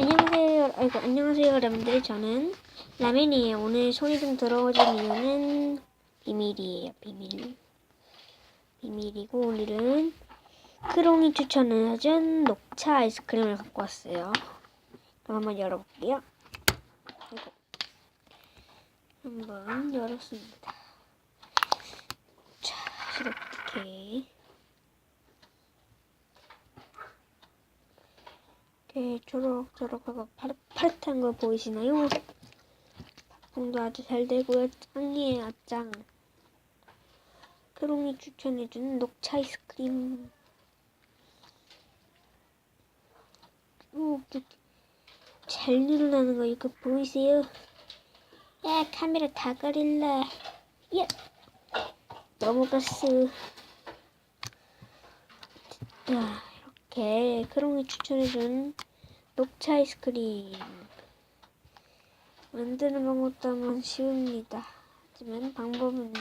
안녕하세요. 아이고 안녕하세요 여러분들. 저는 라멘이에요. 오늘 손이 좀 더러워진 이유는 비밀이에요. 비밀. 비밀이고 오늘은 크롱이 추천을 해준 녹차 아이스크림을 갖고 왔어요. 그럼 한번 열어볼게요. 아이고. 한번 열었습니다. 자 이렇게. 이렇게 초록초록하고 파릇, 파릇한 거 보이시나요? 작품도 아주 잘 되고요. 짱이에요, 짱. 크롱이 추천해주는 녹차 아이스크림. 오, 이렇게 잘 늘어나는 거 이거 보이세요? 야, 카메라 다 가릴라. 야, 넘어갔어. 자, 이렇게 크롱이 추천해준 녹차 아이스크림 만드는 방법도 한번 쉬웁니다. 하지만 방법은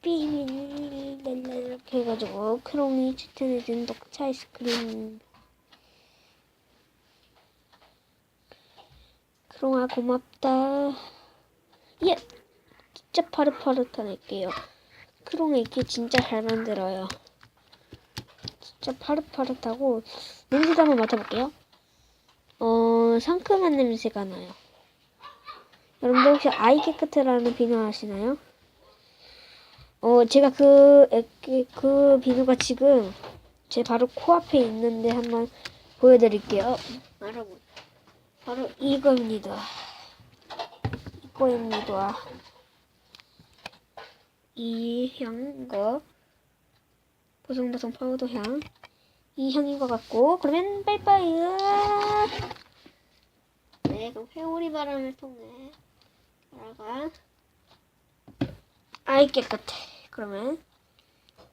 비밀 이렇게 해가지고 크롱이 추천해준 녹차 아이스크림 크롱아 고맙다. 예, 진짜 파릇파릇하게요. 크롱이 이렇게 진짜 잘 만들어요. 진짜 파릇파릇하고 냄새도 한번 맡아볼게요. 어 상큼한 냄새가 나요. 여러분들 혹시 아이 깨끗해라는 비누 아시나요? 어 제가 그, 에- 그 비누가 지금 제 바로 코앞에 있는데 한번 보여드릴게요. 여러분 바로 이거입니다. 이거입니다. 이 향거 보송보송 파우더 향. 이 향인 것 같고, 그러면 빠이빠이. 네, 그럼 회오리 바람을 통해 나가. 아이 깨끗해. 그러면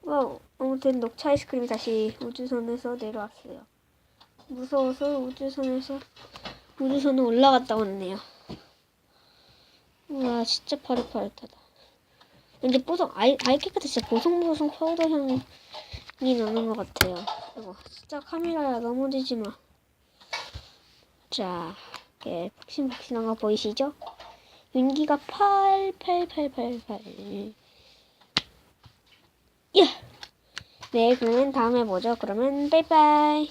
와우, 아무튼 녹차 아이스크림이 다시 우주선에서 내려왔어요. 무서워서 우주선에서 우주선은 올라갔다 왔네요. 우와, 진짜 파릇파릇하다. 이제 뽀송 아이 아이 깨끗해 진짜 보송보송 파우더 향이 나는 것 같아요. 이거 진짜 카메라야 넘어지지 마. 자, 이렇게 푹신푹신한 거 보이시죠? 윤기가 팔팔팔팔팔. 예. 네, 그러면 다음에 보죠. 그러면 빠이빠이.